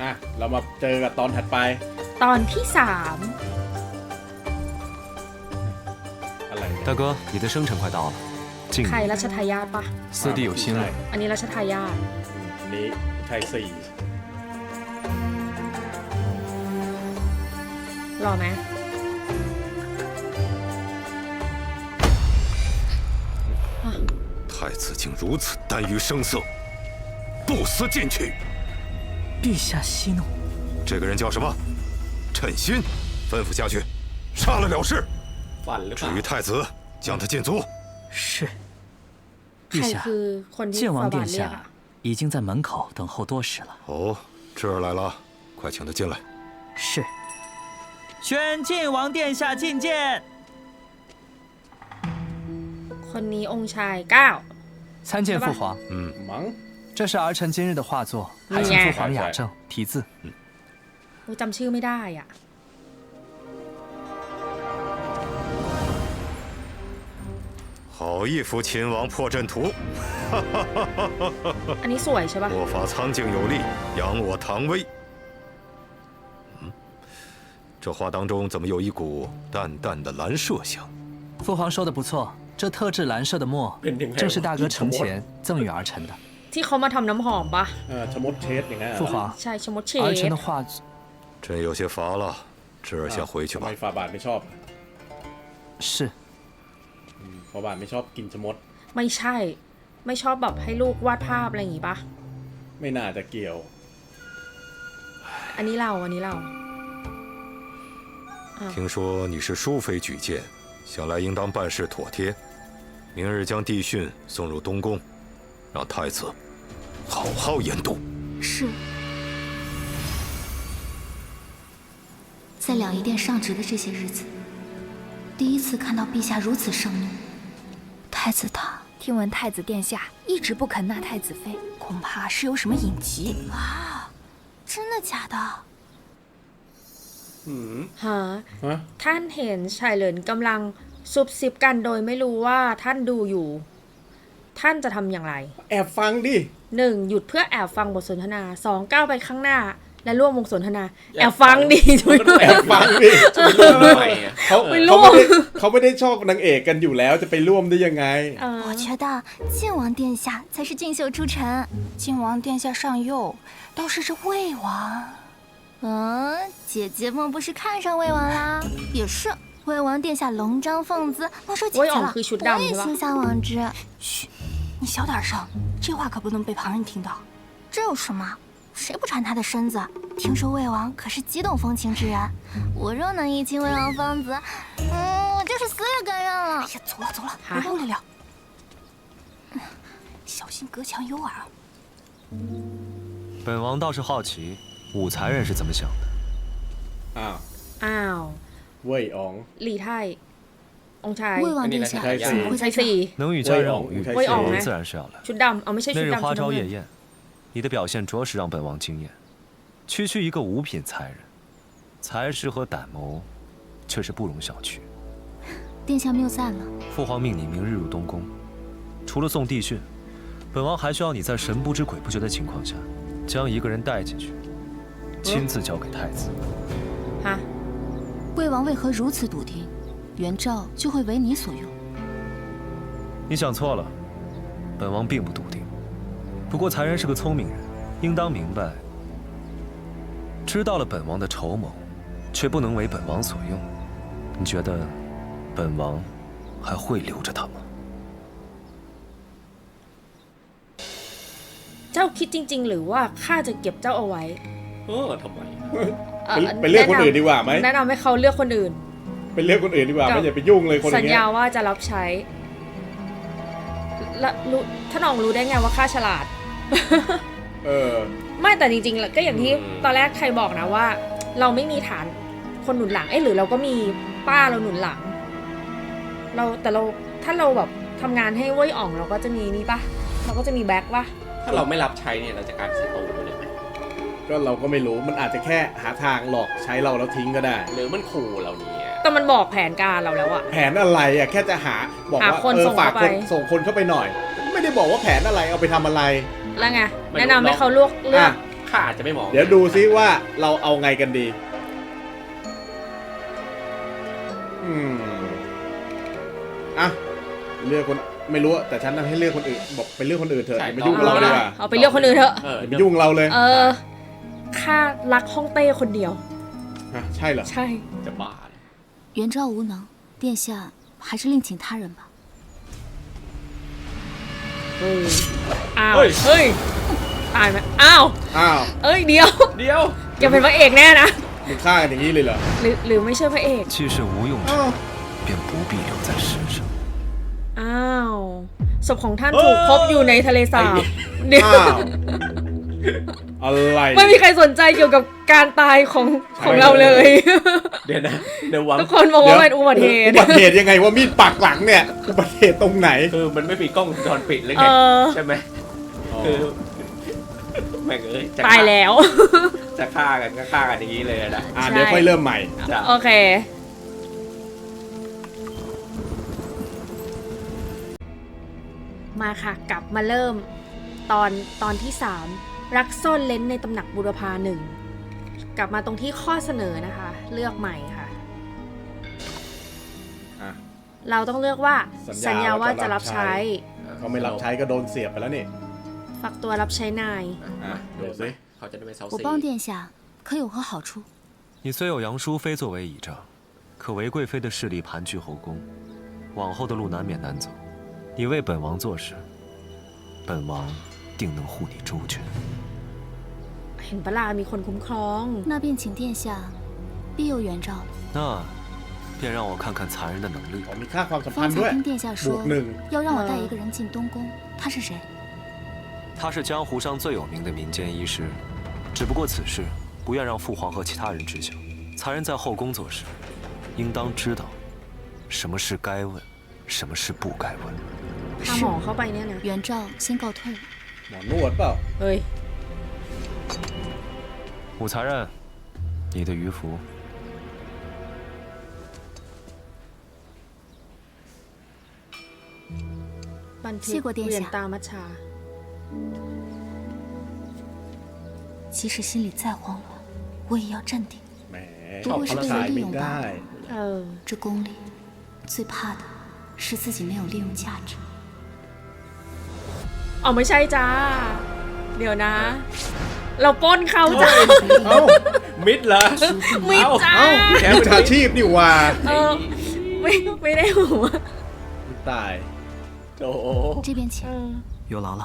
อ่ะ เรามาเจอกับตอนถัดไป ตอนที่สาม อะไรเนี่ย 大哥，你的生辰快到了，敬 ใคร 你。 รัชทายาทปะ 四弟有心了， อันนี้รัชทายาท อันนี้ใช่สี่ รอไหม 太子竟如此耽于声色，不思进取。 陛下息怒。这个人叫什么？称心，吩咐下去，杀了了事。 ฝันหรือเป 至 ล่า 于太子，将他禁足。是。 ใคร 陛下 คื，อคนที่ 剑 ฟา 王 บา 殿 ทเรียกอะ 下已经在门口等候多时了。哦，这儿来了，快请他进来。是。宣晋王殿下觐见。 คนนี้องค์ชายเก้า 参见来吧父皇， 嗯， มั้ง 这是儿臣今日的画作，还请嗯父皇雅正题字。 โอ้จำชื่อไม่ได้อ่ะ 好一幅秦王破阵图， อันนี้สวยใช่ปะ 我法苍劲有力，扬我唐威。嗯，这画当中怎么有一股淡淡的蓝麝香？父皇说的不错，这特制蓝色的墨 เป็นยังไง 正是大哥 วะ 生前赠予儿臣的。 ที่เขามาทำน้ำหอมปะ เออชะมดเชดอย่างเงี้ย 父皇， ใช่ชะมดเช 儿 ด 臣的画作朕有些乏了，侄儿先回去 ทำ 吧 ไม。ฟาบาทไม่ชอบ 是 ฟาบาทไม่ชอบกินชะมด ไม่ใช่ ไม่ชอบแบบให้ลูกวาดภาพอะไรอย่างงี้ปะ ไม่น่าจะเกี่ยว อันนี้เราอันนี้เรา 听说你是淑妃举荐，想来应当办事妥帖。明日将帝训送入东宫， 让太子好好研读。是。在两仪殿上职的这些日子，第一次看到陛下如此盛怒。太子他听闻太子殿下一直不肯纳太子妃，恐怕是有什么隐疾。啊，真的假的？ อืม ฮะ ฮะ ท่านเห็นชายเหลินกำลังซุบซิบกันโดยไม่รู้ว่าท่านดูอยู่ ท่านจะทำอย่างไร แอบฟังดิ หนึ่งหยุดเพื่อแอบฟังบทสนทนาสองก้าวไปข้างหน้า และร่วมวงสนทนา แอบฟังดิช่วยด้วย แอบฟังดิเขา ไม่ร่ เขา วม ไม่ได้เขาไม่ได้ชอบนางเอกกันอยู่แล้วจะไปร่วมได้ยังไง เออ 我觉得晋王殿下才是锦绣出尘。晋王殿下上右，倒是这魏王。嗯，姐姐莫不是看上魏王啦？也是，魏王殿下龙章凤姿，莫说姐姐魏王了，可是我也大是吧心向往之。嘘， 你小点声这话可不能被旁人听到。这有什么？谁不馋他的身子？听说魏王可是极懂风情之人。我若能一亲魏王芳泽嗯我就是死也甘愿了。哎呀走了走了别帮你聊小心隔墙有耳本王倒是好奇武才人是怎么想的。啊。啊魏王。厉害อ๋อง หลี่ไทยองค์ชาย 魏王殿下อันนี้ 怎么会 ใช่ 在这 สี่ 儿？能与佳人偶遇，魏魏昂本王哎自然是要来。 ชุดดำเอาไม่ใช่ 那 ชุด 日 ดำ 花 ชุด 朝 น้ำเงิ 夜 น 宴，你的表现着实让本王惊艳。区区一个五品才人，才识和胆谋，却是不容小觑。殿下谬赞了。父皇命你明日入东宫，除了送帝训，本王还需要你在神不知鬼不觉的情况下，将一个人带进去，亲自交给太子。 ฮะ 魏王为何如此笃定？ 元昭就会为你所用。你想错了，本王并不笃定。不过才人是个聪明人，应当明白，知道了本王的筹谋，却不能为本王所用。你觉得本王还会留着他吗？ เจ้าคิดจริง ๆ หรือว่าข้าจะเก็บเจ้าเอาไว้ เออทำไม เอ่อ ไปไปเลือกคนอื่นดีกว่าไหม แนะนำให้เขาเลือกคนอื่น ไปเลือกคนอื่นดีกว่ากับไม่อย่าไปยุ่งเลยคนอสัญย่างเงี้ญายว่าจะรับใช้และรู้ท่านน้องรู้ได้ไงว่าข้าฉลาด เออ ไม่แต่จริงๆแล้วก็อย่างที่อืม ตอนแรกใครบอกนะว่า เราไม่มีฐานคนหนุนหลังเอ้หรือเราก็มีป้าเราหนุนหลัง เราแต่เราถ้าเราแบบทำงานให้เว้ยอ่องเราก็จะมีนี่ปะเราก็จะมีแบ็คปะถ้าเราไม่รับใช้เนี่ยเราจะกลายเป็นศัตรูเลยไหมก็เราก็ไม่รู้มันอาจจะแค่หาทางหลอกใช้เราแล้วทิ้งก็ได้ หรือมันขู่เราเนี่ย แต่มันบอกแผนการเราแล้วอะ แผนอะไรอะแค่จะหาบอกหาว่าคนเออส่งฝากเข้าคนไป ส่งคนเข้าไปหน่อย ไม่ได้บอกว่าแผนอะไรเอาไปทำอะไร แล้วไงไม่รู้ แนะนำให้เขาเลือกเลือกอะคข้าอาจจะไม่มองเดี๋ยวดูซิว่าเราเอาไงกันดี อืม อะ เลือกคนไม่รู้อะแต่ฉันน่ะให้เลือกคนอื่น บอกไปเลือกคนอื่นเถอะอย่ามายุ่งกับเราดีกว่าเอาไปเลือกคนอื่นเถอะเอออย่าเดี๋มายวยุ่งกับเราเลยเออข้ารักฮ่องเต้คนเดียว ฮะใช่เหรอ ใช่จะบ้าเลย 元昭无能，殿下还是另请他人吧。 อ้าว เฮ้ย เฮ้ย ตายไหมอ้าว อ้าว เอ้ย เดี๋ยว เดี๋ยว แกเป็นพระเอกแน่นะ มึงฆ่ากันอย่างนี้เลยเหรอ หรือหรือไม่ใช่พระเอก 既是无用之 อ้าว 便不必留在世上。 อ้าว ศพของท่านถูกพบอยู่ในทะเลสาบเดี๋ยว อ้าว อะไร ไม่มีใครสนใจเกี่ยวกับการตายของของเราเลย เดี๋ยวนะเดี๋ยวหวังทุกคนบอกว่าเป็นอุบัติเหตุอุบัติเหตุยังไงว่ามีดปักหลังเนี่ยอุบัติเหตุตรงไหนคือมันไม่มีกล้องวงจรปิดเลยเอไงอใช่ไหมคือแม่งเอ้ยจะตายแล้ว จะฆ่ากันก็ฆ่ากันอย่างนี้เลยนะอ่าใช่เดี๋ยวค่อยเริ่มใหม่จะโอเคมาค่ะ กลับมาเริ่มตอนตอนที่3 รักซ่อนเลนในตำหนักบุรพาหนึ่ง กลับมาตรงที่ข้อเสนอนะคะ เลือกใหม่ค่ะ อ่ะ เราต้องเลือกว่า สั สัญ ญ ญา ญา ว่า ว่า จะ จะรั รับบ ใช้ ใช้ เขาไม่รับใช้ก็โดนเสียบไปแล้วนี่ ฝักตัวรับใช้นาย อ่ะดูสิ เขาจะได้ไม่เซา 我 ซี 帮殿下可有何好处？你虽有杨淑妃作为倚仗，可韦贵妃的势力盘踞后宫，往后的路难免难走。你为本王做事，本王定能护你周全。 เห็นปะลามีคนคุ้มครอง 那便请殿下庇佑元昭了。那便让我看看残人的能力 อ๋。อมีค่าความสัมพัน 方 ธ์ด้วย 才听殿下 บว 说 กหนึ่ง 要让我带嗯一个人进东宫，他是谁？他是江湖上最有名的民间医师，只不过此事不愿让父皇和其他人知晓。残人在后宫做事，应当知道什么事该问，什么事不该问。 พาหมอเข้าไปเนี่ยนะ 元昭先告退了。 หมอนวดเปล่า เฮ้ย 武残人，你的鱼符。 บันทึ 谢 ก 过殿下 เรียนตามมัชชา 即使心里再慌乱，我也要镇定。 แหม 不过是被 ขาย 人利 ไม่ 用 ได้ 罢了。 เออ 这宫里最怕的是自己没有利用价值。 เอาไม่ใช่จ้า เดี๋ยวนะ เราปล้นเขาจ้า เอ้า มิดเหรอ มิดจ้า เอ้าแกเป็นอาชีพนี่หว่า เออ ไม่ไม่ได้หัว ตาย โอ้โห 这边 เอ 请。 อ 有劳了。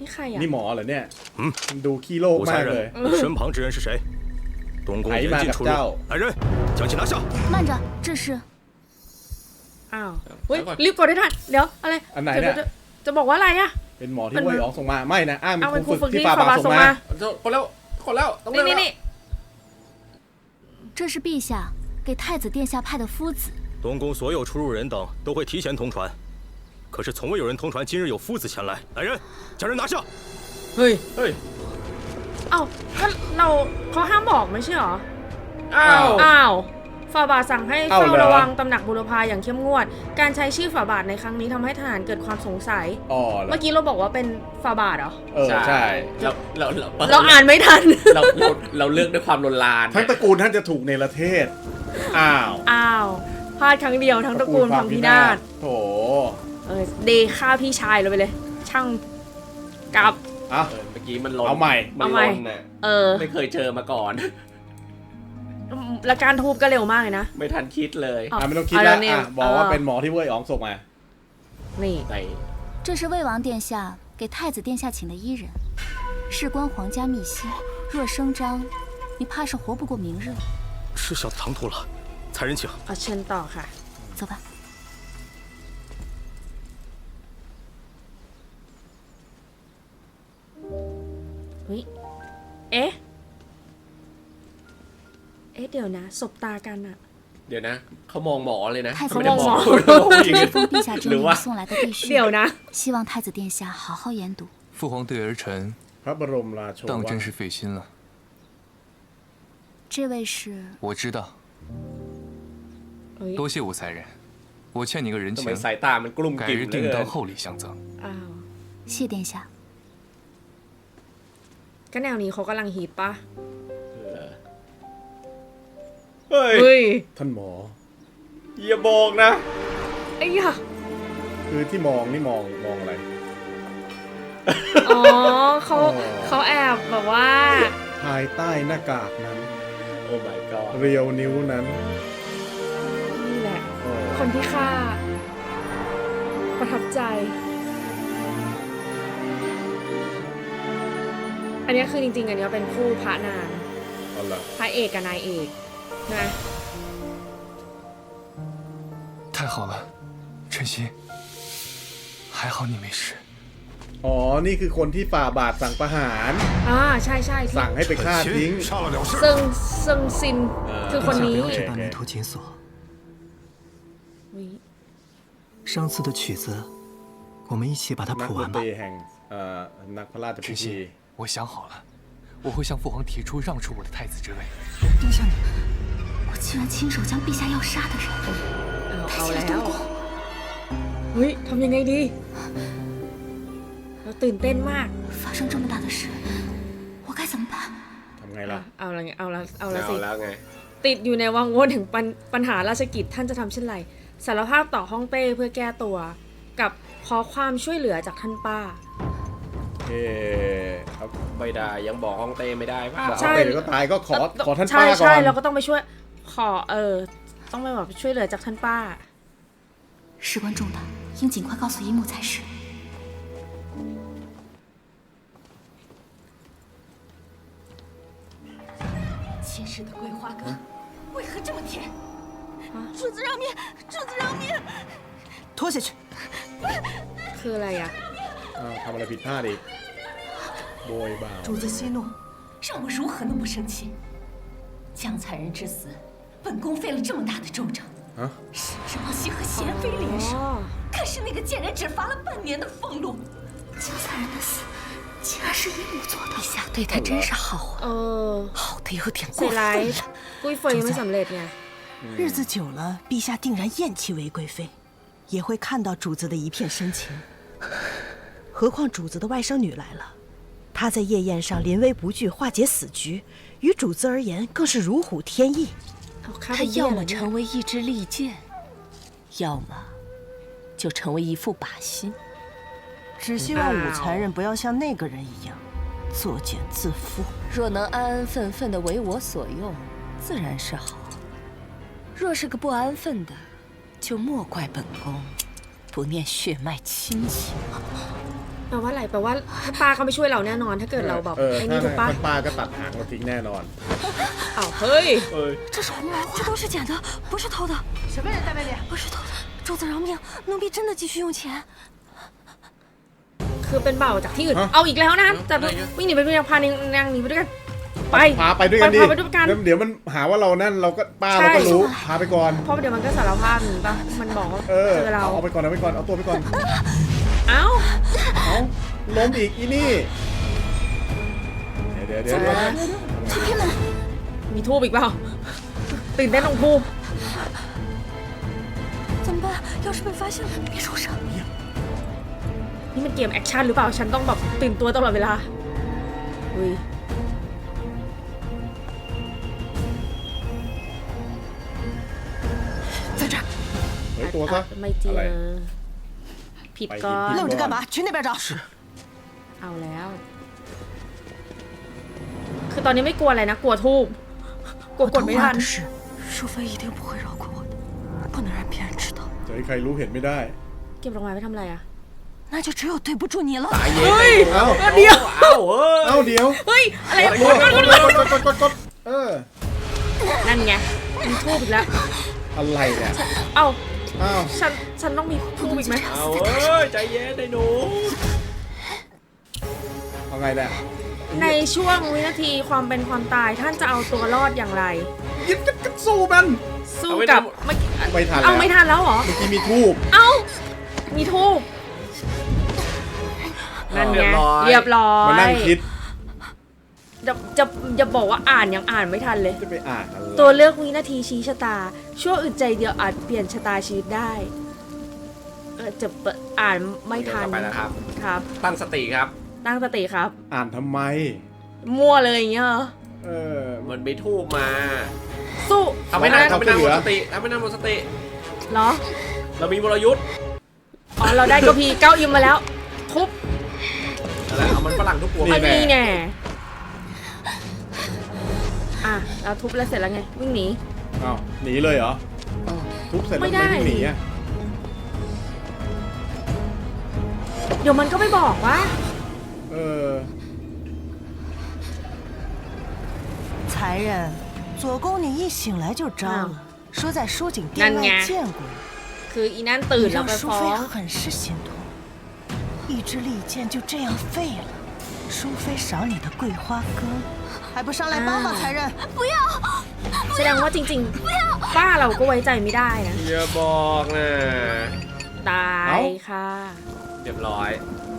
นี่ใครอ่ะ นี่หมอเหรอเนี่ย 嗯 ดูขี้โลก 武 มา 才 กเลย 人，身旁之人是谁？东宫哎严禁出入妈的，来人，将其拿下。慢着，这是 อ้าวเฮ้ยรีบกดได้ทันเดี๋ยว อะไร อันไหน จะ เนี่ย จะจะบอกว่าอะไรอ่ะ เป็นหมอที่ เป็น เว่ยอ๋องส่งมา ไม่นะ อ้างเป็ เอาเป็น น ค ค รู รู ฝึ ฝึ ก ก ที่ ที่ฟา ฟา บา บา ส่ ส่ ง ง มา มา คนแล้วคนแล้วต้อง นี่ เลือก นี่ แล้ว นี่ 这是陛下给太子殿下派的夫子。东宫所有出入人等都会提前通传，可是从未有人通传今日有夫子前来。来人，将人拿下。 เฮ้ย เฮ้ย เอ้าก็เราเขาห้ามบอกไม่ใช่เหรอ อ้าว อ้าว ฝาบาทสั่งให้เอ้าเฝ้าเหรอ ระวังตำหนักบุรพาอย่างเข้มงวด การใช้ชื่อฝาบาทในครั้งนี้ทำให้ทหารเกิดความสงสัย อ๋อเหรอเมื่อกี้เราบอกว่าเป็นฝาบาทเหรอ เออใช่ เราเราเราเราอ่านไม่ทัน เราเราเราเลือกด้วยความลนลานทั้งตระกูลท่านจะถูกในประเทศ อ้าวอ้าวพลาดครั้งเดียวทั้งตระกูลพังพินาศโถเออเดฆ่าพี่ชายเราไปเลย ช่างกลับเอ้าเออเมื่อกี้มันลนเอาใหม่ มันเอาใหลม่นน่ะเออ ไม่เคยเจอมาก่อน และการทูบก็เร็วมากเลยนะ ไม่ทันคิดเลย อ้าว อ่ะไม่ต้องคิด เอา แล้ว เนี่ย อ่ะบอกว่า เออ เป็นหมอที่เว่ยอ๋องส่งมา นี่ ใน 这是魏王殿下给太子殿下请的医人，事关皇家秘辛，若声张，你怕是活不过明日了。是小的唐突了，才人请。 เอาเชิญต่อค่ะ 走吧。 เ ดี๋ยวนะ สบตากันอะ เดี๋ยวนะ เขามองหมอเลยนะ 太子 เขาไม่ได้ 殿 มอง 下， เขามองผู้หญิง 这是奉陛下之 หรือ 命 ว่า 送来的帝 เดี๋ยว 训， นะ 希望太子殿下好好研读。父皇对儿臣 พระบรมราโช 当 วา 真 ท 是费心了。这位是我知道， เอ้ย 多谢武才人，我欠你个人 ทำไม 情， สายตามันกลุ้ม 改 กิ่ม 日 เหลือ 定 เกิ 当 น 厚礼相赠。 อ้าว 谢殿下。 ก็แนวนี้เขากำลังฮิตปะ เฮ้ยเฮ้ยท่านหมอ อย่าบอกนะ ไอ้ยะคือที่มองนี่มองมองอะไร อ๋อเขาอ๋อ เขาแอบแบบว่า ภายใต้หน้ากากนั้น โอ้ my god เรียวนิ้วนั้นนี่แหละ โอ้คนที่ฆ่า ประทับใจ อันนี้คือจริงๆ อันนี้เป็นคู่พระนาง เอาละพระเอกกับนายเอก นะ 太好了，晨曦，还好你没事。 อ๋อ นี่คือคนที่ฝ่าบาทสั่งประหาร อ่าใช่ใช่ที่ สั่งให้ไปฆ่าทิ้ง 杀了了事。 ซึ่งซึ่งซินคือคนนี้ 不要这般埋头紧锁。 อุ๊ย 上次的曲子，我们一起把它 นัก 谱 ดน 完 ต 吧 รี。แห่งเอ่อนักพระราชพิ 晨 ธี 曦，我想好了，我会向父皇提出让出我的太子之位。丢下你， 我竟然亲手将陛下要杀的人 เอา 抬 เอา 进了 แล้ 东 ว 宫。 เฮ้ยทำยังไงดี เราตื่นเต้นมาก 发生这么大的事，我该怎么办？ ทำไงล่ะ เอาละไงเอาละเอาละ เอา สิ แล้วไง ติดอยู่ในวังวนถึงปัญปัญหาราชกิจท่านจะทำเช่นไร สารภาพต่อฮ่องเต้เพื่อแก้ตัว กับขอความช่วยเหลือจากท่านป้า เอ๊ะเอา ไม่ได้ยังบอกห้องเต้ไม่ได้ป่ะ บอก ใช่ เขาไปเดี๋ยวก็ตายก็ขอขอท่าน ใช่ ป้าก่อ ใช่ น เราก็ต้องไปช่วย ขอเออ ต้องไปแบบช่วยเหลือจากท่านป้า 事关重大，应尽快告诉一木才是。前世的桂花羹为何这么甜？主子饶命！主子饶命！拖下去。 คืออะไรอ่ะ อ้าวทำอะไรผิดพลาดอีกโบยบ่าว 主子息怒，让我如何能不生气？江才人之死， 本宫费了这么大的周折，甚至往西和贤妃联手，可是那个贱人只罚了半年的俸禄。秦三人的死，竟然是姨母做的。陛下对他真是好啊，好的有点过分了。贵妃为什么那边？日子久了，陛下定然厌弃为贵妃，也会看到主子的一片深情。何况主子的外甥女来了，她在夜宴上临危不惧，化解死局，与主子而言更是如虎添翼。เอาฆ่า 他 ไปเยี่ย 要 น 么 เลยเนี่ย 成为一支利剑，要么就成为一副把心。只希望武才人不要像那个人一样，作茧自缚。若能安安分分的为我所用，自然是好；若是个不安分的，就莫怪本宫不念血脉亲情。 แปลว่าอะไรแปลว่าท่านป้าก็ไม่ช่วยเราแน่นอน ถ้าเกิดเราแบบ เออ ไอ้ ถ้า นี่ถูกปะ ท่านป้าก็ตัดหางเราทิ้งแน่นอน อ้าว เฮ้ย เอ้ย 这是这都是捡的，不是偷的。什么人在外面？不是偷的，主子饶命，奴婢真的继续用钱。 คือเป็นเบ่าวจากที่อื่น ฮะ เอาอีกแล้วนะแต่วิ่งหนีไปด้วยกันพานางนางหนีไปด้วยกัน ไป พาไปด้วยกันดิ พาไปด้วยกัน แล้วเดี๋ยวมันหาว่าเรานั่นเราก็ป้า ใช่ เราก็รู้ พาไปก่อน เพราะเดี๋ยวมันก็สารภาพหนีปะมันบอกว่า เออ เจอเรา เอาไปก่อนเอาไปก่อน เอาตัวไปก่อน เอ้า เอาล้มอีกอีนี่ เดี๋ยวเดี๋ยวเดี๋ยวเดี๋ยว มีทูบอีกเปล่าตื่นเต้นลงทูบ 怎么办？要是被发现了，别受伤。 นี่มันเกมแอคชั่นหรือเปล่า ฉันต้องแบบตื่นตัวตลอดเวลาอุ้ย 在这儿， เฮ้ยตัวซะ ไม่จริง อะไร นะผิดก่อ ไป น ผิด 愣着干嘛？去那边找。 เอาแล้ว คือตอนนี้ไม่กลัวอะไรนะ กลัวทูบ กลัว 我 กด 童 ไม่ทั 儿 น 的事，淑妃一定不会饶过我的，不能让别人知道。 จะให้ใครรู้เห็นไม่ได้ เก็บดอกไม้ไปทำอะไรอะ 那就只有对不住你了。 เฮ้ย เอ้า เดี๋ยว เอ้าเอ้ย เอ้าเดี๋ยว เฮ้ย อะไร กดกดกดกดกดกดกดเออ นั่นไง มีทูบอีกแล้ว อะไรเนี่ย เอ้า เอ้าว ฉัน ฉันต้องมีทูบอีกไหม เอาเอ้ยใจเย็นไอ้หนู เอาไงเนี่ย ในช่วงวินาทีความเป็นความตายท่านจะเอาตัวรอดอย่างไร ยิบกันสู้มัน สู้เอาไว้กับทำเมื่อกี้ไม่ทันแล้วเอาไม่ทันแล้วเหรอ เมื่อกี้มีทูบเอ้า มีทูบนั่นไงเรียบร้อยเรียบร้อยมานั่งคิดจะจะจะบอกว่าอ่านยังอ่านไม่ทันเลย จะไปอ่านอะไรตัวเลือกวินาทีชี้ชะตา ชั่วอึดใจเดียวอาจเปลี่ยนชะตาชีวิตได้ เออจะเปิดอ่านไม่ทันเดี๋ยวต่อไปนะครับ ครับ ตั้งสติครับ ตั้งสติครับ อ่านทำไม มั่วเลยอย่างเงี้ยเหรอเออ มันไปทูบมาสู้ทำไม่นั่งเขาทำไม่นั่งหมเหลืดอสติทำไม่นั่งหมดสติ เหรอเรามีวรยุทธ์อ๋อเราได้กระพีเก้าอิมมาแล้วทุบแล้วเอามันฝรั่งทุกหัวนี่ อันแน่นี้แน่อะเราทุบแล้วเสร็จแล้วไงวิ่งหนี อ้าวหนีเลยเหรอทุบเสร็จแล้วไม่ได้ วิ่งหนีอะเดี๋ยวมันก็ไม่บอกว่า เออ 残忍，左宫你一醒来就招了，说在书景殿那你外见过你， คืออีนั่นตื่น 你 แล้ว 让 ไป 淑 ฟ้อ 妃 ง 很是心痛。一支利剑就这样废了，淑妃赏你的桂花羹，还不上来帮帮才人？ แสดงว่าจริงๆ ป้าเราก็ไว้ใจไม่ได้นะ อย่าบอกนะ ตา เอ้า ยค่ะ เรียบร้อย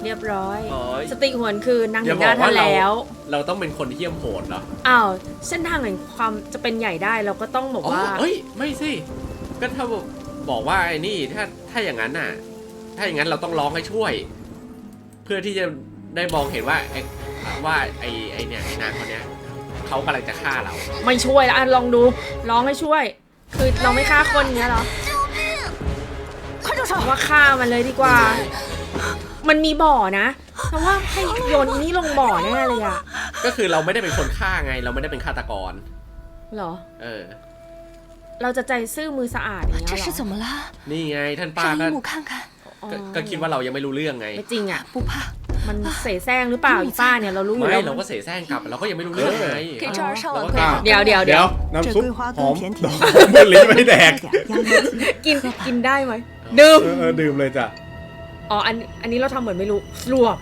เรียบร้อยโอ้ยสติหวนคือนางอเห็ย่านบหอน้ากท่าว่านเราแล้ว เราต้องเป็นคนที่เยี่ยมโหดเหรออ้าวเส้นทางแห่งความจะเป็นใหญ่ได้เราก็ต้องบอกอ๋อว่า เอ้ยไม่สิก็ถ้าบอกว่าไอ้นี่ถ้าถ้าอย่างนั้นน่ะ ถ้าอย่างนั้นเราต้องร้องให้ช่วย เพื่อที่จะได้มองเห็นว่าไอ้ว่าไอ้ไอ้เนี่ยไอ้นางคนเนี้ยเขากำลังจะฆ่าเรา ไม่ช่วยแล้วอะลองดูร้องให้ช่วย คือเราไม่ฆ่าคนเงี้ยเหรอเพราะว่าฆ่ามันเลยดีกว่า มันมีบ่อนะเพราะว่าให้โยนอีนี่ลงบ่อแน่เลยอะ ก็คือเราไม่ได้เป็นคนฆ่าไง เราไม่ได้เป็นฆาตกร เหรอ เออ เราจะใจซื่อมือสะอาดอย่างเงี้ย 这 เหร 是 อ 怎么了？ นี่ไงท่านป้า 让 ก็ 姨母看看。 อ๋อ ก็ก็คิดว่าเรายังไม่รู้เรื่องไง ไม่จริงอะ 不怕， มันเสแสร้งหรือเปล่าอีป้าเนี่ยเรารู้อยู่ ไม่ แล้ว เราก็เสแสร้งกลับ เราก็ยังไม่รู้เรื่องไง 给这儿上碗 เราก็ 桂 กลั 花 บ เดี๋ยวเดี๋ยว เดี๋ เดี๋ ย ยว ว น้ำซุป 这桂花 หอม 羹甜甜 ดอกบุหรี่ไม่แดก กินกินได้ไหมดื่ม เออเออดื่มเลยจ้ะ อ๋ออันอันนี้เราทำเหมือนไม่รู้รวบ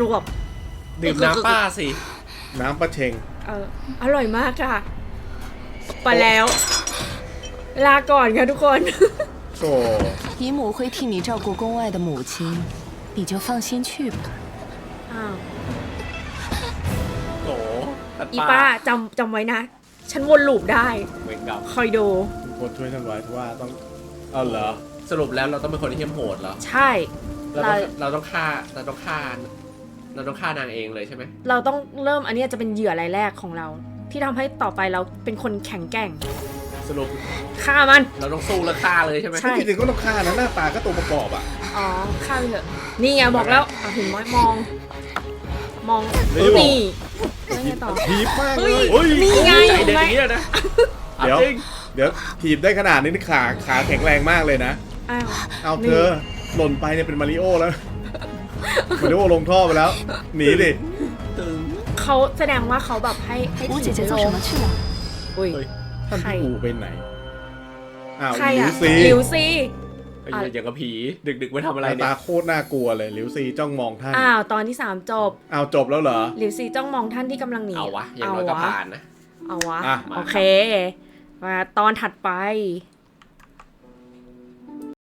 รวบ ดื่มน้ำป้าสิ น้ำปลาเชง เอออร่อยมากค่ะ ไปแล้ว ลาก่อนค่ะทุกคน โธ่ 姨母会替你照顾宫外的母亲，你就放心去吧。 อ้าว โถท่าน อีป้าจำจำไว้นะ ฉันวนลูปได้ เหมือนกับ คอยดู ทุกคนช่วยฉันไว้เพราะว่าต้องเอาเหรอ สรุปแล้วเราต้องเป็นคนที่เยี่ยมโหดเหรอ ใช่ เราเราต้องเราต้องฆ่าเราต้องฆ่าเราต้องฆ่านางเองเลยใช่ไหมเราต้องเริ่มอันนี้จะเป็นเหยื่อรายแรกของเรา ที่ทำให้ต่อไปเราเป็นคนแข็งแกร่งสรุปฆ่ามัน เราต้องสู้แล้วฆ่าเลยใช่ไหมใช่จริงๆก็ต้องฆ่านะหน้าตาก็ตัวประกอบอะอ๋อฆ่าไปเถอะนี่ไงบอกแล้วอะเห็นไหมมอง มองเฮ้ยนี่แล้วไงต่อถีบมากเลเฮ้ยยเฮ้ยนี่ไงใจเห็นเด็ดไหมอย่างนี้เลยนะเดี๋ยวอาจริงเดี๋ยวถีบได้ขนาดนี้นี่ขาขาแข็งแรงมากเลยนะอ้าวเอาเธอ หล่นไปเนี่ยเป็นมาริโอแล้ว มาริโอลงท่อไปแล้ว หนีดิ เขาแสดงว่าเขาแบบให้ให้ 吴姐姐 ถือ 做 ล 什 ง 么去了？ อุ้ย ท่าน ใคร พี่อูไปไหน อ้าว ใคร หลิ อ่ะ วซี หลิวซี ไอ้เหี้ยอย่างกับผี ดึกๆไม่ทำอะไร หน้า เนี่ ตาย โคตรน่ากลัวเลยหลิวซีจ้องมองท่าน อ้าวตอนที่สามจบ อ้าวจบแล้วเหรอ หลิวซีจ้องมองท่านที่กำลังหนี เอาวะ อย่างน้อยก็ วะ ผ่านนะ เอาวะ อ่ะ โอเค มาตอนถัดไป